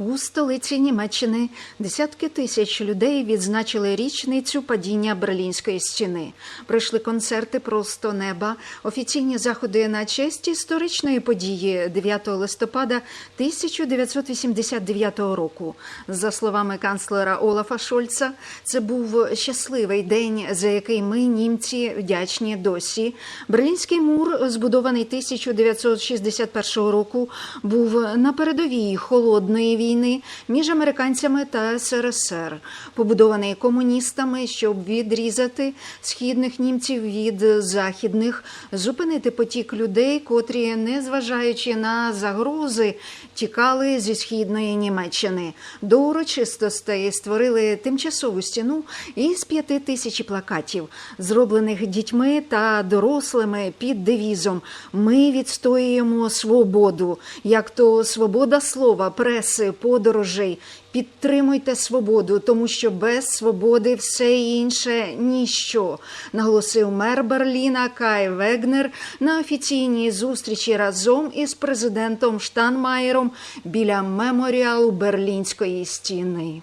У столиці Німеччини десятки тисяч людей відзначили річницю падіння Берлінської стіни. Пройшли концерти просто неба, офіційні заходи на честь історичної події 9 листопада 1989 року. За словами канцлера Олафа Шольца, це був щасливий день, за який ми, німці, вдячні досі. Берлінський мур, збудований 1961 року, був на передовій холодної війни між американцями та СРСР, побудований комуністами, щоб відрізати східних німців від західних, зупинити потік людей, котрі, незважаючи на загрози, тікали зі східної Німеччини. До урочистостей створили тимчасову стіну із п'яти тисяч плакатів, зроблених дітьми та дорослими під девізом Ми відстоюємо свободу, як то свобода слова, преси, подорожей. Підтримуйте свободу, тому що без свободи все інше ніщо, наголосив мер Берліна Кай Вегнер на офіційній зустрічі разом із президентом Штанмаєром біля меморіалу Берлінської стіни.